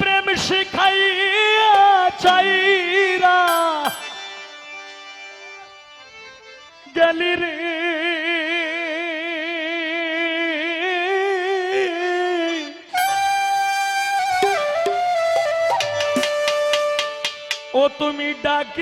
প্রেম শিখাইয়া চাইরা গেলি রে। ও তুমি ডাক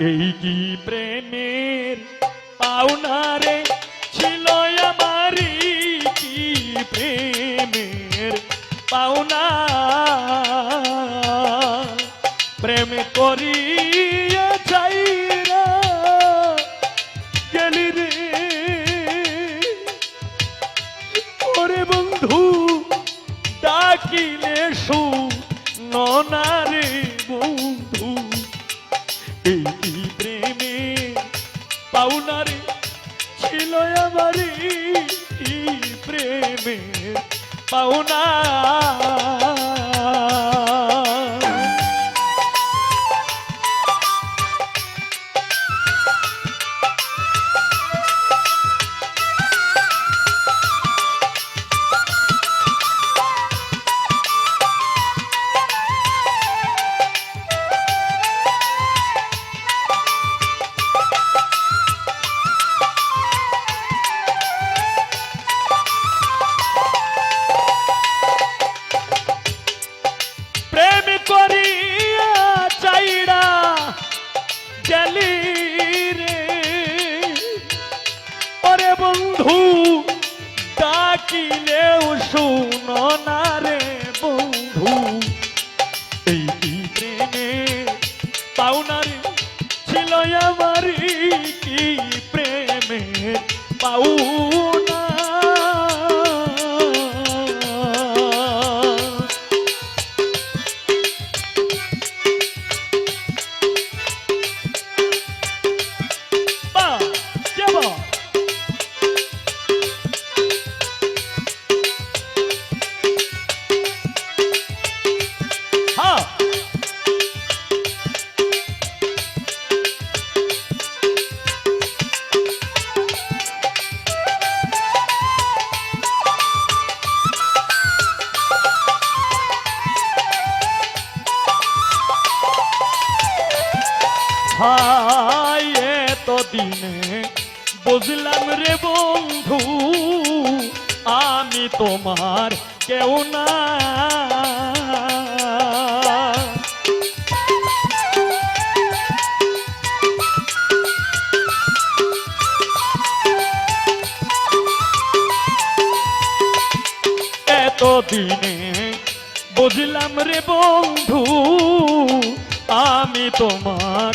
এই কি প্রেমের পাওনা রে ছিল আমারই কি প্রেমের পাওনা? প্রেম করিয়া চাইরা গেলি রে। বন্ধু, ডাকিলে শু ননারে। ছিল আমারি কি প্রেমে ডাকিলেও শুনো না। দিনে। বুঝলাম রে বন্ধু, আমি তোমার কেউ না। এত দিনে বুঝলাম রে বন্ধু, আমি তোমার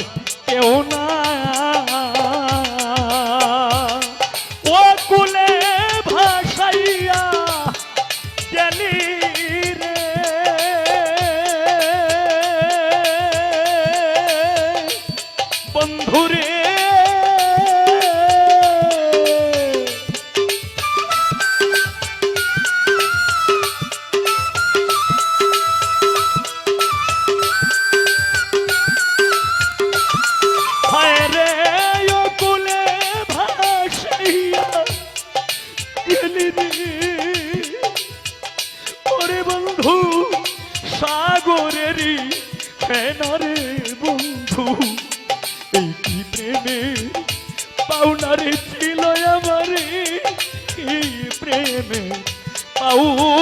প্রেমে পাউনা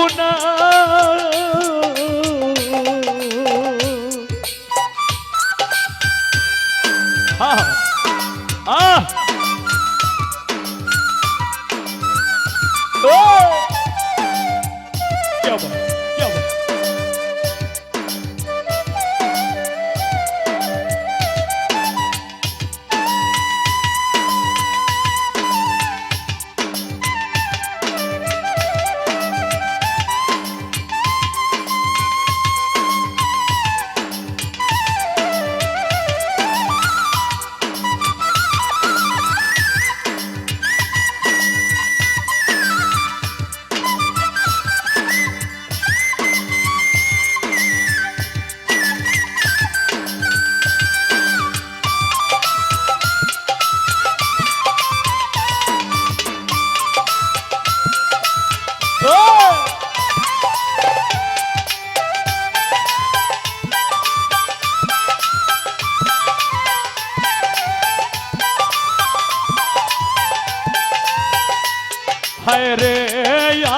হায় রে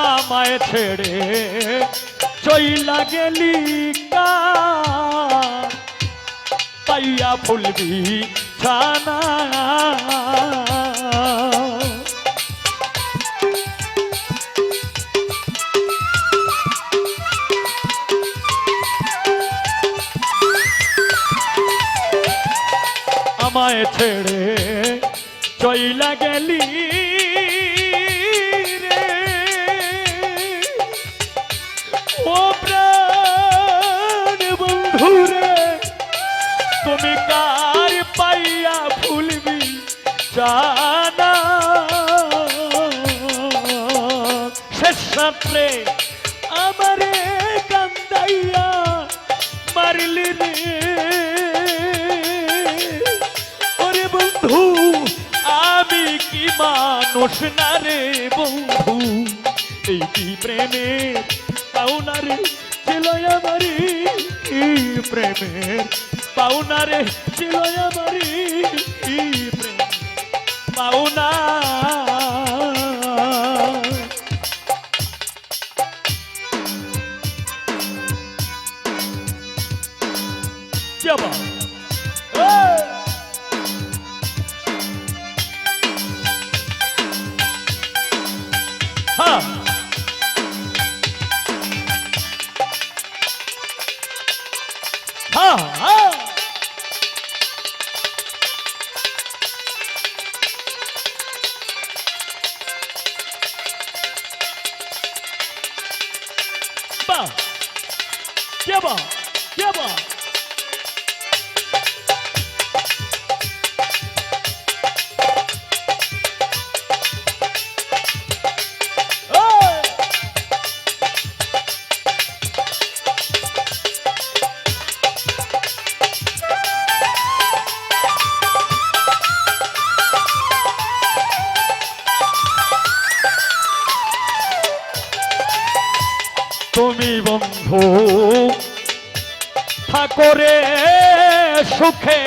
আমায় ছেড়ে। চইলা গেলি পাইয়া ফুলবি ছানা। আমায় ছেড়ে চইলা গেলি ও প্রাণ বন্ধুরে, তুমি কার পাইয়া ভুলবি জানা? শেষ রাত্রে আমারে কান্দাইয়া মারলি রে। ওরে বন্ধু, আমি কি মানুষ না রে বন্ধু? এই প্রেমের পাওনারে ছিল আমারি প্রেমের পাওনারে ছিল আমারি প্রেম পাওনা। Come হ্যাঁ বাহ যাবা বন্ধু। ঠাকুরে সুখে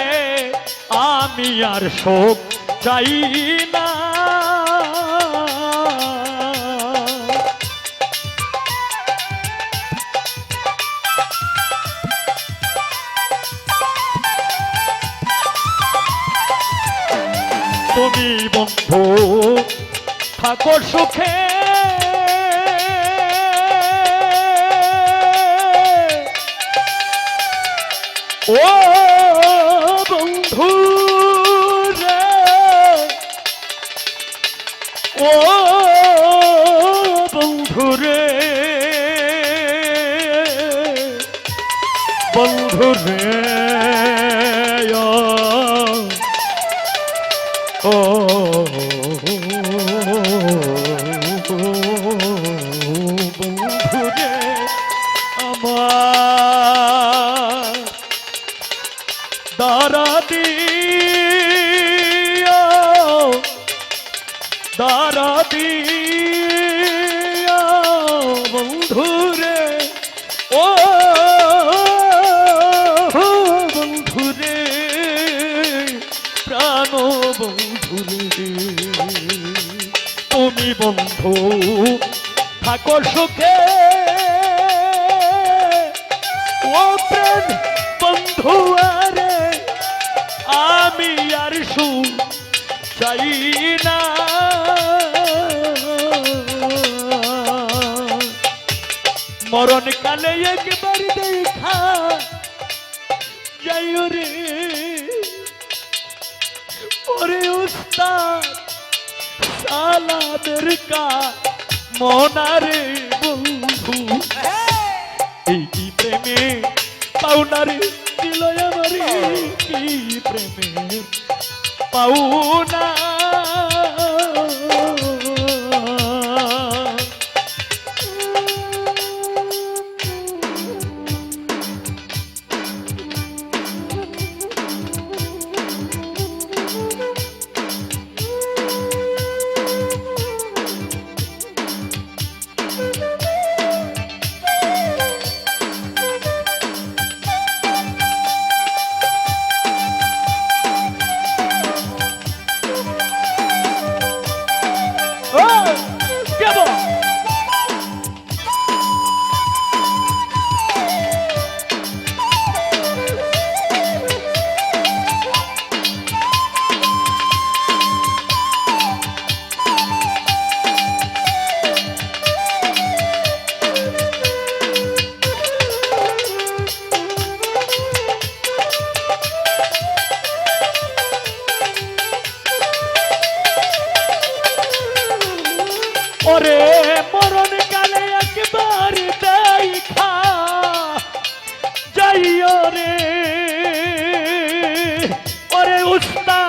আমি আর শোক চাই না। তুমি বন্ধু ঠাকুর সুখে ও বন্ধু রে। ও বন্ধু রে। বন্ধুরে তুমি বন্ধু, থাকো সুখে। ও প্রেম বন্ধু আরে, আমি আর সু চাই না। মরণ কালে একবার দেখা যাই রে। উস্তাদ সালাদের কা মনারে বন্ধু। এই কি প্রেমে? পাউনারে দিল কি প্রেমে? পাউনা ওরে মরণ কালে একবার দেখা যাইও রে। ওরে উস্তা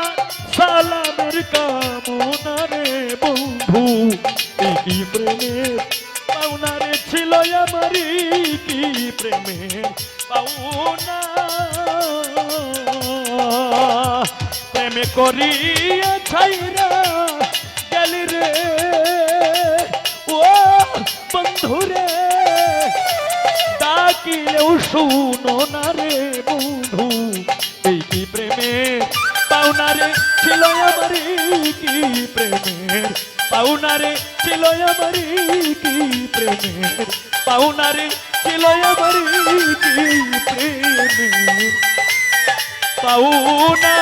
সালামের কামনা রে বন্ধু, কি প্রেমে পাওনা রে ছিল আমারি কি প্রেমে পাওনা। প্রেমে করিয়া ছাইরা ডাকিলেও শুনো না রে বন্ধু, এই কি প্রেমের পাওনা রে? ছিল আমারই কি প্রেমের পাওনা রে? ছিল আমারই কি প্রেমের পাওনা রে? ছিল আমারই কি প্রেমের পাওনা।